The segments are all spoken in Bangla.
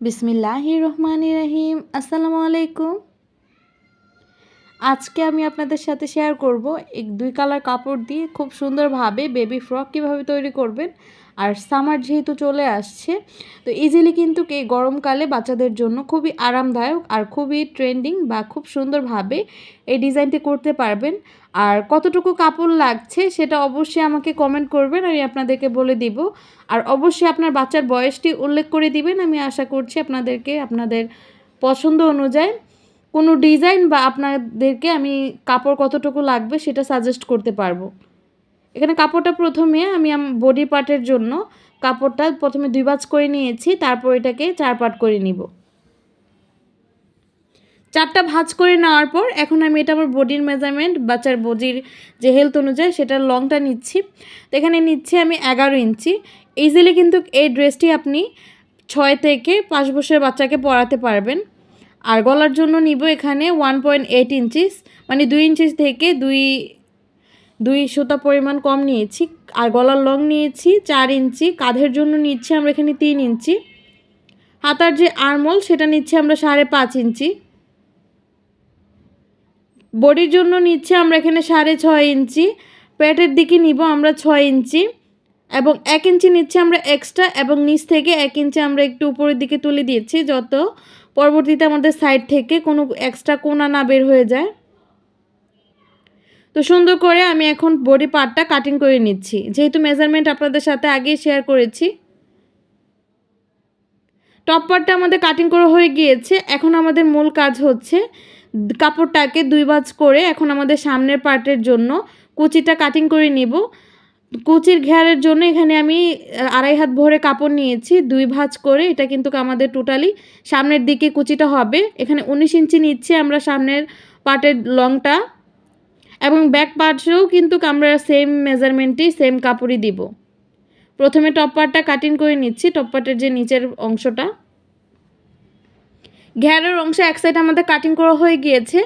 বিসমিল্লাহ রহমান রহিম আসসালামু আলাইকুম। আজকে আমি আপনাদের সাথে শেয়ার করব এক দুই কালার কাপড় দিয়ে খুব সুন্দরভাবে বেবি ফ্রক কীভাবে তৈরি করবেন। আর সামার যেহেতু চলে আসছে, তো ইজিলি কিন্তু এই গরমকালে বাচ্চাদের জন্য খুবই আরামদায়ক আর খুবই ট্রেন্ডিং বা খুব সুন্দরভাবে এই ডিজাইনটি করতে পারবেন। আর কতটুকু কাপড় লাগছে সেটা অবশ্যই আমাকে কমেন্ট করবেন, আমি আপনাদেরকে বলে দিব। আর অবশ্যই আপনার বাচ্চার বয়সটি উল্লেখ করে দিবেন, আমি আশা করছি আপনাদেরকে, আপনাদের পছন্দ অনুযায়ী। কোনো ডিজাইন বা আপনাদেরকে আমি কাপড় কতটুকু লাগবে সেটা সাজেস্ট করতে পারব। এখানে কাপড়টা প্রথমে আমি বডি পার্টের জন্য কাপড়টা প্রথমে দুই বাজ করে নিয়েছি, তারপর এটাকে চার পার্ট করে নিব। চারটা ভাজ করে নেওয়ার পর এখন আমি এটা আমার বডির মেজারমেন্ট বাচ্চার বডির যে হেলথ অনুযায়ী সেটার লংটা নিচ্ছি। তো এখানে নিচ্ছি আমি এগারো ইঞ্চি। ইজিলি কিন্তু এই ড্রেসটি আপনি ছয় থেকে পাঁচ বছরের বাচ্চাকে পরাতে পারবেন। আর গলার জন্য নিব এখানে ওয়ান পয়েন্ট এইট ইঞ্চিস মানে দুই ইঞ্চিস থেকে দুই দুই সুতা পরিমাণ কম নিয়েছি। আর গলার লং নিয়েছি চার ইঞ্চি। কাঁধের জন্য নিচ্ছি আমরা এখানে তিন ইঞ্চি। হাতার যে আরমল সেটা নিচ্ছি আমরা সাড়ে পাঁচ ইঞ্চি। বডির জন্য নিচ্ছে আমরা এখানে সাড়ে ছয় ইঞ্চি প্যাটের দিকে নিব আমরা ছয় ইঞ্চি এবং এক ইঞ্চি নিচ্ছে আমরা এক্সট্রা এবং নিচ থেকে এক ইঞ্চি আমরা একটু উপরের দিকে তুলে দিয়েছি যত পরবর্তীতে আমাদের সাইড থেকে কোনো এক্সট্রা কোনা না বের হয়ে যায়। তো সুন্দর করে আমি এখন বডি পার্টটা কাটিং করে নিচ্ছি। যেহেতু মেজারমেন্ট আপনাদের সাথে আগেই শেয়ার করেছি। টপ পার্টটা আমাদের কাটিং করা হয়ে গিয়েছে। এখন আমাদের মূল কাজ হচ্ছে কাপড়টাকে দুই ভাঁজ করে এখন আমাদের সামনের পার্টের জন্য কুচিটা কাটিং করে নিব। কুচির ঘেয়ারের জন্য এখানে আমি আড়াই হাত ভরে কাপড় নিয়েছি, দুই ভাঁজ করে। এটা কিন্তু আমাদের টোটালি সামনের দিকে কুচিটা হবে। এখানে উনিশ ইঞ্চি নিচ্ছি আমরা সামনের পার্টের লংটা এবং ব্যাক পার্টসেও কিন্তু আমরা সেম মেজারমেন্টেই সেম কাপড়ই দিব। প্রথমে টপ পার্টটা কাটিং করে নিচ্ছি টপ পার্টের যে নিচের অংশটা। ঘেরের অংশ এক সাইড আমাদের কাটিং করা হয়ে গিয়েছে।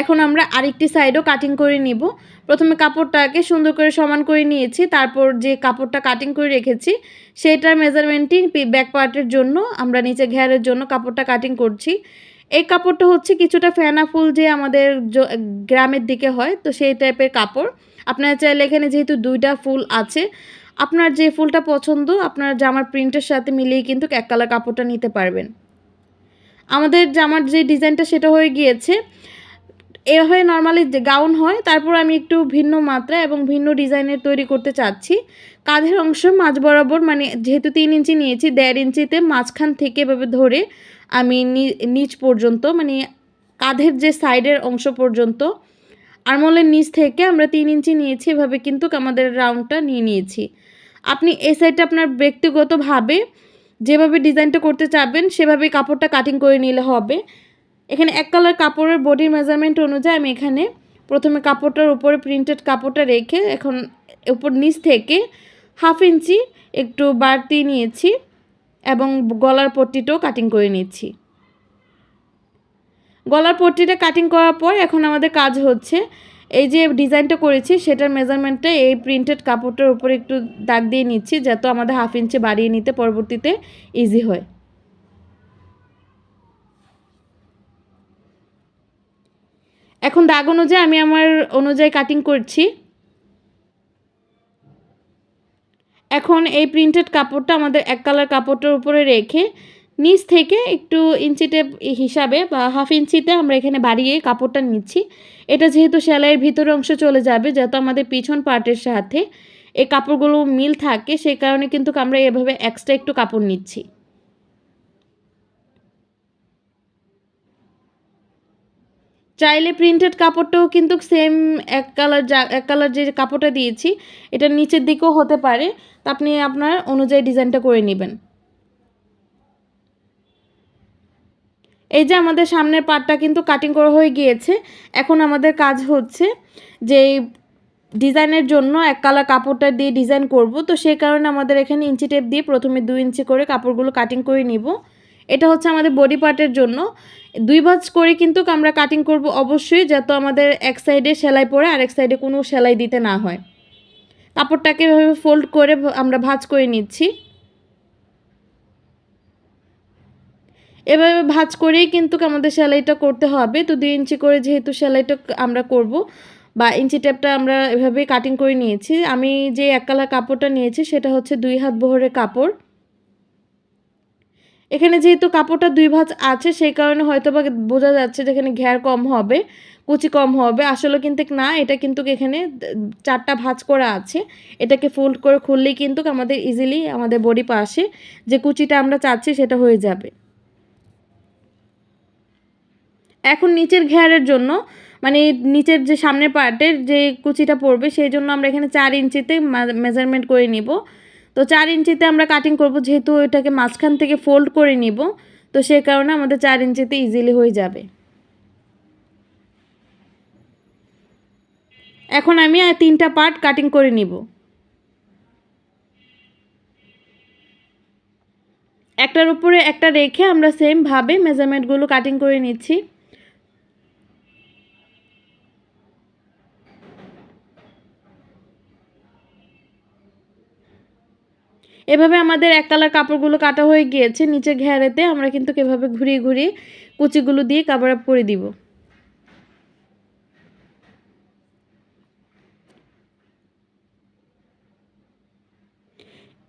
এখন আমরা আরেকটি সাইডও কাটিং করে নিব। প্রথমে কাপড়টাকে সুন্দর করে সমান করে নিয়েছি, তারপর যে কাপড়টা কাটিং করে রেখেছি, সেটার মেজারমেন্টই ব্যাক পার্টের জন্য আমরা নিচে ঘেরের জন্য কাপড়টা কাটিং করছি। এই কাপড়টা হচ্ছে কিছুটা ফেনা ফুল যে আমাদের গ্রামের দিকে হয়, তো সেই টাইপের কাপড়। আপনারা চাইলে এখানে যেহেতু দুইটা ফুল আছে, আপনার যে ফুলটা পছন্দ, আপনার জামার প্রিন্টের সাথে মিলিয়ে কিন্তু এক কালার কাপড়টা নিতে পারবেন। আমাদের জামার যে ডিজাইনটা সেটা হয়ে গিয়েছে। এভাবে নর্মালি যে গাউন হয়, তারপর আমি একটু ভিন্ন মাত্রা এবং ভিন্ন ডিজাইনের তৈরি করতে চাচ্ছি। কাঁধের অংশ মাঝ বরাবর মানে যেহেতু তিন ইঞ্চি নিয়েছি, দেড় ইঞ্চিতে মাঝখান থেকে এভাবে ধরে আমি নিচ পর্যন্ত মানে কাঁধের যে সাইডের অংশ পর্যন্ত, আরমলের নিচ থেকে আমরা তিন ইঞ্চি নিয়েছি, এভাবে কিন্তু আমাদের রাউন্ডটা নিয়ে নিয়েছি। আপনি এই সাইডটা আপনার ব্যক্তিগতভাবে যেভাবে ডিজাইনটা করতে চাবেন সেভাবে কাপড়টা কাটিং করে নিলে হবে। এখানে এক কালার কাপড়ের বডির মেজারমেন্ট অনুযায়ী আমি এখানে প্রথমে কাপড়টার উপরে প্রিন্টেড কাপড়টা রেখে এখন উপর নিচ থেকে হাফ ইঞ্চি একটু বাড়তি নিয়েছি এবং গলার পট্টিটাও কাটিং করে নিচ্ছি। গলার পট্টিটা কাটিং করার পর এখন আমাদের কাজ হচ্ছে এই যে ডিজাইনটা করেছি, সেটার মেজারমেন্টটা এই প্রিন্টেড কাপড়টার উপরে একটু দাগ দিয়ে নিচ্ছি, যাতে আমাদের হাফ ইঞ্চি বাড়িয়ে নিতে পরবর্তীতে ইজি হয়। এখন দাগ অনুযায়ী আমি আমার অনুযায়ী কাটিং করছি। এখন এই প্রিন্টেড কাপড়টা আমাদের এক কালার কাপড়টার উপরে রেখে নিচ থেকে একটু ইঞ্চিতে হিসাবে বা হাফ ইঞ্চিতে আমরা এখানে বাড়িয়ে কাপড়টা নিচ্ছি। এটা যেহেতু সেলাইয়ের ভিতর অংশ চলে যাবে যাতে আমাদের পিছন পার্টের সাথে এই কাপড়গুলো মিল থাকে, সেই কারণে কিন্তু আমরা এভাবে এক্সট্রা একটু কাপড় নিচ্ছি। চাইলে প্রিন্টেড কাপড়টাও কিন্তু সেম এক কালার যা, এক কালার যে কাপড়টা দিয়েছি, এটা নিচের দিকেও হতে পারে। তা আপনি আপনার অনুযায়ী ডিজাইনটা করে নেবেন। এই যে আমাদের সামনের পাটটা কিন্তু কাটিং করা হয়ে গিয়েছে, এখন আমাদের কাজ হচ্ছে যে ডিজাইনের জন্য এক কালার কাপড়টা দিয়ে ডিজাইন করব। তো সেই কারণে আমাদের এখানে ইঞ্চি টেপ দিয়ে প্রথমে দুই ইঞ্চি করে কাপড়গুলো কাটিং করে নিব। এটা হচ্ছে আমাদের বডি পার্টের জন্য। দুই ভাঁজ করে কিন্তু আমরা কাটিং করব অবশ্যই, যাতে আমাদের এক সাইডে সেলাই পরে আর এক সাইডে কোনো সেলাই দিতে না হয়। কাপড়টাকে এভাবে ফোল্ড করে আমরা ভাঁজ করে নিচ্ছি। এভাবে ভাঁজ করেই কিন্তু আমাদের সেলাইটা করতে হবে। তো দুই ইঞ্চি করে যেহেতু সেলাইটা আমরা করব বা ইঞ্চি টেপটা আমরা এভাবে কাটিং করে নিয়েছি, আমি যে এক কালার কাপড়টা নিয়েছি সেটা হচ্ছে দুই হাত বহরের কাপড়। এখানে যেহেতু কাপড়টা দুই ভাঁজ আছে সেই কারণে হয়তো বা বোঝা যাচ্ছে যে এখানে ঘের কম হবে, কুচি কম হবে। আসলে কিন্তু না, এটা কিন্তু এখানে চারটা ভাঁজ করা আছে। এটাকে ফোল্ড করে খুললেই কিন্তু আমাদের ইজিলি আমাদের বডি পাশে যে কুচিটা আমরা চাচ্ছি সেটা হয়ে যাবে। এখন নিচের ঘেয়ারের জন্য মানে নিচের যে সামনের পার্টের যে কুচিটা পড়বে, সেই জন্য আমরা এখানে চার ইঞ্চিতে মেজারমেন্ট করে নিব। তো চার ইঞ্চিতে আমরা কাটিং করব, যেহেতু এটাকে মাঝখান থেকে ফোল্ড করে নিব, তো সে কারণে আমাদের চার ইঞ্চিতে ইজিলি হয়ে যাবে। এখন আমি তিনটা পার্ট কাটিং করে নিব। একটার উপরে একটা রেখে আমরা সেমভাবে মেজারমেন্টগুলো কাটিং করে নিচ্ছি। এভাবে আমাদের এক কালার কাপড়গুলো কাটা হয়ে গিয়েছে নিচে ঘেরেতে। আমরা কিন্তু এভাবে ঘুরিয়ে ঘুরিয়ে কুচিগুলো দিয়ে কাভার আপ করে দিব।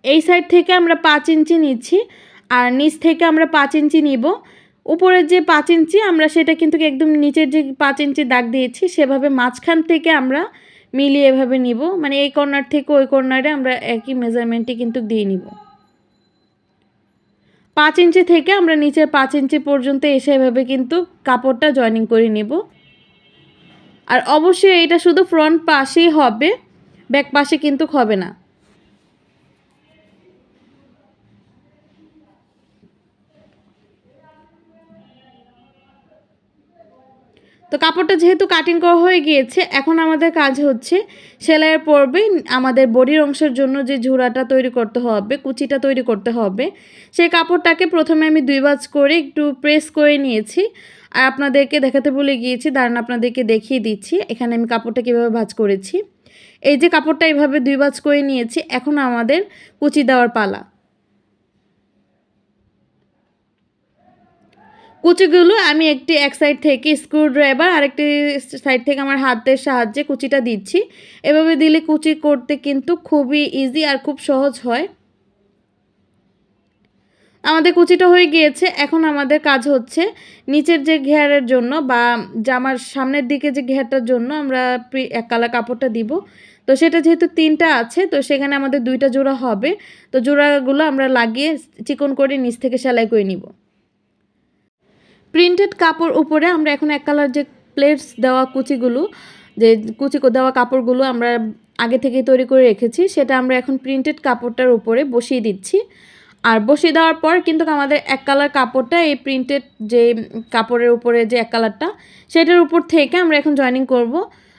এই সাইড থেকে আমরা পাঁচ ইঞ্চি নিচ্ছি, আর নিচ থেকে আমরা পাঁচ ইঞ্চি নিব। উপরের যে পাঁচ ইঞ্চি, আমরা সেটা কিন্তু একদম নিচের যে পাঁচ ইঞ্চি দাগ দিয়েছি, সেভাবে মাঝখান থেকে আমরা মিলিয়ে এভাবে নিব। মানে এই কর্নার থেকে ওই কর্নারে আমরা একই মেজারমেন্টটি কিন্তু দিয়ে নিব। পাঁচ ইঞ্চি থেকে আমরা নিচের পাঁচ ইঞ্চি পর্যন্ত এসে এভাবে কিন্তু কাপড়টা জয়নিং করে নিব। আর অবশ্যই এটা শুধু ফ্রন্ট পাশেই হবে ব্যাক পাশে কিন্তু হবে না। তো কাপড়টা যেহেতু কাটিং করা হয়ে গিয়েছে, এখন আমাদের কাজ হচ্ছে সেলাইয়ের পর্বে আমাদের বডির অংশের জন্য যে ঝুড়াটা তৈরি করতে হবে, কুচিটা তৈরি করতে হবে, সেই কাপড়টাকে প্রথমে আমি দুই বাজ করে একটু প্রেস করে নিয়েছি। আর আপনাদেরকে দেখাতে ভুলে গিয়েছি, দাঁড়ান আপনাদেরকে দেখিয়ে দিচ্ছি, এখানে আমি কাপড়টা কীভাবে ভাজ করেছি। এই যে কাপড়টা এইভাবে দুই বাজ করে নিয়েছি, এখন আমাদের কুচি দেওয়ার পালা। কুচিগুলো আমি একটি এক সাইড থেকে স্ক্রু ড্রাইভার আরেকটি সাইড থেকে আমার হাতের সাহায্যে কুচিটা দিচ্ছি। এভাবে দিলে কুচি করতে কিন্তু খুবই ইজি আর খুব সহজ হয়। আমাদের কুচিটা হয়ে গিয়েছে। এখন আমাদের কাজ হচ্ছে নিচের যে ঘেয়ারের জন্য বা জামার সামনের দিকে যে ঘেয়ারটার জন্য আমরা এক কালার কাপড়টা দিব। তো সেটা যেহেতু তিনটা আছে, তো সেখানে আমাদের দুইটা জোড়া হবে। তো জোড়াগুলো আমরা লাগিয়ে চিকন করে নিচ থেকে সেলাই করে নিব। প্রিন্টেড কাপড় উপরে আমরা এখন এক কালার যে প্লেটস দেওয়া কুচিগুলো, যে কুচি দেওয়া কাপড়গুলো আমরা আগে থেকে তৈরি করে রেখেছি, সেটা আমরা এখন প্রিন্টেড কাপড়টার উপরে বসিয়ে দিচ্ছি। আর বসিয়ে দেওয়ার পর কিন্তু আমাদের এক কালার কাপড়টা, এই প্রিন্টেড যে কাপড়ের উপরে যে এক কালারটা সেটার উপর থেকে আমরা এখন জয়েনিং করব।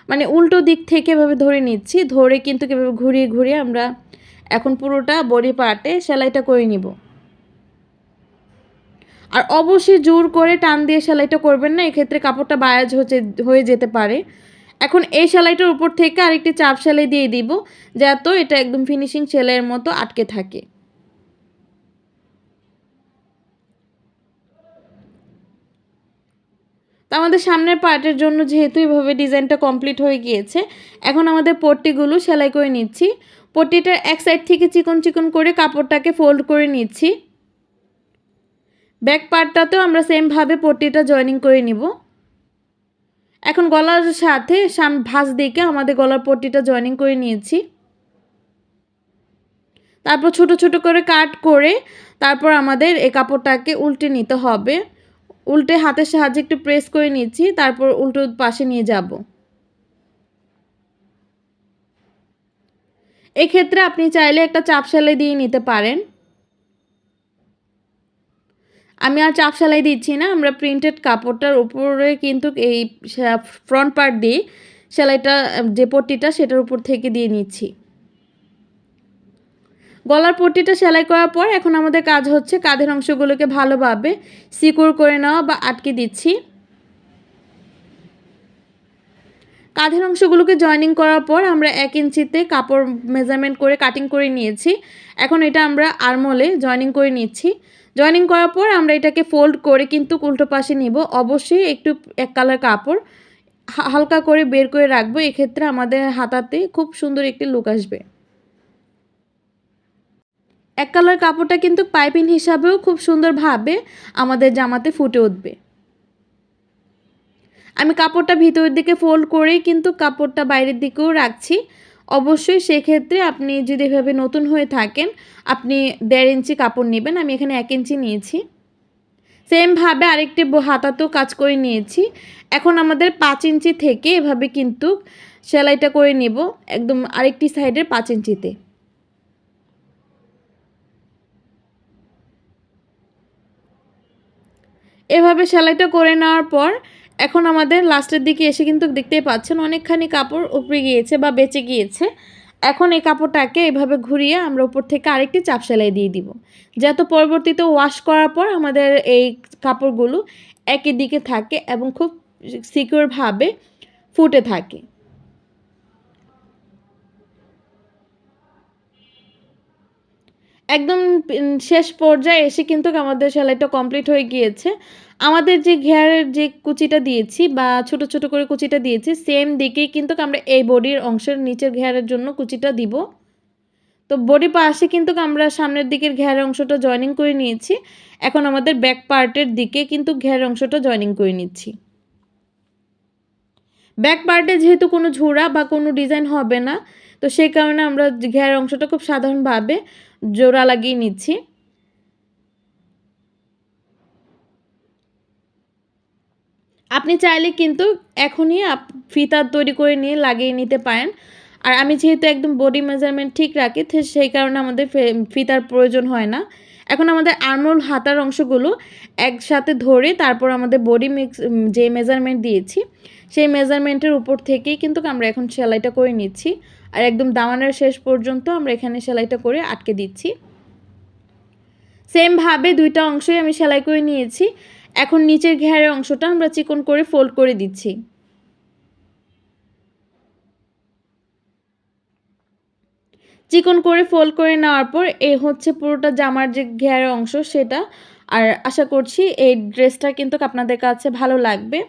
মানে উল্টো দিক থেকে এভাবে ধরে নিচ্ছি, ধরে কিন্তু কীভাবে ঘুরিয়ে ঘুরিয়ে আমরা এখন পুরোটা বডি পার্টে সেলাইটা করে নিব। আর অবশ্যই জোর করে টান দিয়ে সেলাইটা করবেন না, এক্ষেত্রে কাপড়টা বায়াজ হচ্ছে, হয়ে যেতে পারে। এখন এই সেলাইটার উপর থেকে আরেকটি চাপ সেলাই দিয়ে দিব, যাতে এটা একদম ফিনিশিং সেলাইয়ের মতো আটকে থাকে। তো আমাদের সামনের পার্টের জন্য যেহেতু এভাবে ডিজাইনটা কমপ্লিট হয়ে গিয়েছে, এখন আমাদের পট্টিগুলো সেলাই করে নিচ্ছি। পট্টিটার এক সাইড থেকে চিকন চিকন করে কাপড়টাকে ফোল্ড করে নিচ্ছি। ব্যাক পার্টটাতেও আমরা সেমভাবে পট্টিটা জয়েনিং করে নিব। এখন গলার সাথে সাম, ভাঁজ দিকে আমাদের গলার পট্টিটা জয়েনিং করে নিয়েছি। তারপর ছোট ছোট করে কাট করে তারপর আমাদের এই কাপড়টাকে উল্টে নিতে হবে। উল্টে হাতের সাহায্যে একটু প্রেস করে নিচ্ছি, তারপর উল্টো পাশে নিয়ে যাব। এক্ষেত্রে আপনি চাইলে একটা চাপ সেলাই দিয়ে নিতে পারেন। আমি আর চাপ সেলাই দিচ্ছি না, আমরা প্রিন্টেড কাপড়টার উপরে কিন্তু এই ফ্রন্ট পার্ট দিয়ে সেলাইটা, যে পট্টিটা সেটার উপর থেকে দিয়ে নিচ্ছি। গলার পট্টিটা সেলাই করার পর এখন আমাদের কাজ হচ্ছে কাঁধের অংশগুলোকে ভালোভাবে সিকিউর করে নেওয়া বা আটকে দিচ্ছি। কাঁধের অংশগুলোকে জয়েনিং করার পর আমরা এক ইঞ্চিতে কাপড় মেজারমেন্ট করে কাটিং করে নিয়েছি। এখন এটা আমরা আরমোলে জয়েনিং করে নিচ্ছি। জয়েনিং করার পর আমরা এটাকে ফোল্ড করে কিন্তু উল্টো পাশে নিব। অবশ্যই একটু এক কালার কাপড় হালকা করে বের করে রাখব। এক্ষেত্রে আমাদের হাতাতে খুব সুন্দর একটি লুক আসবে। এক কালার কাপড়টা কিন্তু পাইপিং হিসাবেও খুব সুন্দরভাবে আমাদের জামাতে ফুটে উঠবে। আমি কাপড়টা ভিতরের দিকে ফোল্ড করেই কিন্তু কাপড়টা বাইরের দিকেও রাখছি। অবশ্যই সেক্ষেত্রে আপনি যদি এভাবে নতুন হয়ে থাকেন, আপনি দেড় ইঞ্চি কাপড় নেবেন, আমি এখানে এক ইঞ্চি নিয়েছি। সেমভাবে আরেকটি হাতাতেও কাজ করে নিয়েছি। এখন আমাদের পাঁচ ইঞ্চি থেকে এভাবে কিন্তু সেলাইটা করে নিব, একদম আরেকটি সাইডের পাঁচ ইঞ্চিতে। এভাবে সেলাইটা করে নেওয়ার পর এখন আমাদের লাস্টের দিকে এসে কিন্তু দেখতেই পাচ্ছেন অনেকখানি কাপড় উপরে গিয়েছে বা বেঁচে গিয়েছে। এখন এই কাপড়টাকে এভাবে ঘুরিয়ে আমরা উপর থেকে আরেকটি চাপ সেলাই দিয়ে দিব। যাতে পরবর্তীতে ওয়াশ করার পর আমাদের এই কাপড়গুলো একই দিকে থাকে এবং খুব সিকিউরভাবে ফুটে থাকে। একদম শেষ পর্যায়ে এসে কিন্তু আমাদের সেলাইটা কমপ্লিট হয়ে গিয়েছে। আমাদের যে ঘেয়ারের যে কুচিটা দিয়েছি বা ছোট ছোট করে কুচিটা দিয়েছি সেম দিকেই কিন্তু আমরা এই বডির অংশের নিচের ঘেয়ারের জন্য কুচিটা দিব। তো বডি পাশে কিন্তু আমরা সামনের দিকের ঘেয়ারের অংশটা জয়েনিং করে নিয়েছি। এখন আমাদের ব্যাক পার্টের দিকে কিন্তু ঘেয়ারের অংশটা জয়েনিং করে নিচ্ছি। ব্যাক পার্টে যেহেতু কোনো ঝোড়া বা কোনো ডিজাইন হবে না, তো সেই কারণে আমরা ঘেয়ার অংশটা খুব সাধারণভাবে জোড়া লাগিয়ে নিচ্ছি। আপনি চাইলে কিন্তু এখনই ফিতা তৈরি করে নিয়ে লাগিয়ে নিতে পারেন। আর আমি যেহেতু একদম বডি মেজারমেন্ট ঠিক রাখি সেই কারণে আমাদের ফিতার প্রয়োজন হয় না। এখন আমাদের আর্মোল হাতার অংশগুলো একসাথে ধরে তারপর আমাদের বডি মিক্স যে মেজারমেন্ট দিয়েছি, সেই মেজারমেন্টের উপর থেকেই কিন্তু আমরা এখন সেলাইটা করে নিচ্ছি। আর একদম দামানের শেষ পর্যন্ত আমরা এখানে সেলাইটা করে আটকে দিচ্ছি। সেমভাবে দুইটা অংশই আমি সেলাই করে নিয়েছি। এখন নিচের ঘেরের অংশটা আমরা চিকন করে ফোল্ড করে দিচ্ছি। চিকন করে ফোল্ড করে নেওয়ার পর এ হচ্ছে পুরোটা জামার যে ঘেরের অংশ সেটা। আর আশা করছি এই ড্রেসটা কিন্তু আপনাদের কাছে ভালো লাগবে।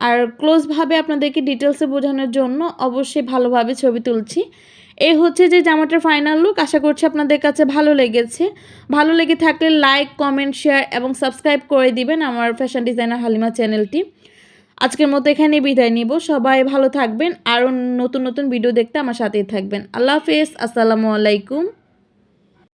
আর ক্লোজভাবে আপনাদেরকে ডিটেলসে বোঝানোর জন্য অবশ্যই ভালোভাবে ছবি তুলছি। এই হচ্ছে যে জামাটার ফাইনাল লুক আশা করছি আপনাদের কাছে ভালো লেগেছে। ভালো লেগে থাকলে লাইক কমেন্ট শেয়ার এবং সাবস্ক্রাইব করে দিবেন আমার ফ্যাশন ডিজাইনার হালিমা চ্যানেলটি আজকের মতো এখানেই বিদায় নিব। সবাই ভালো থাকবেন। আরও নতুন নতুন ভিডিও দেখতে আমার সাথেই থাকবেন। আল্লাহ হাফেজ। আসসালামু আলাইকুম।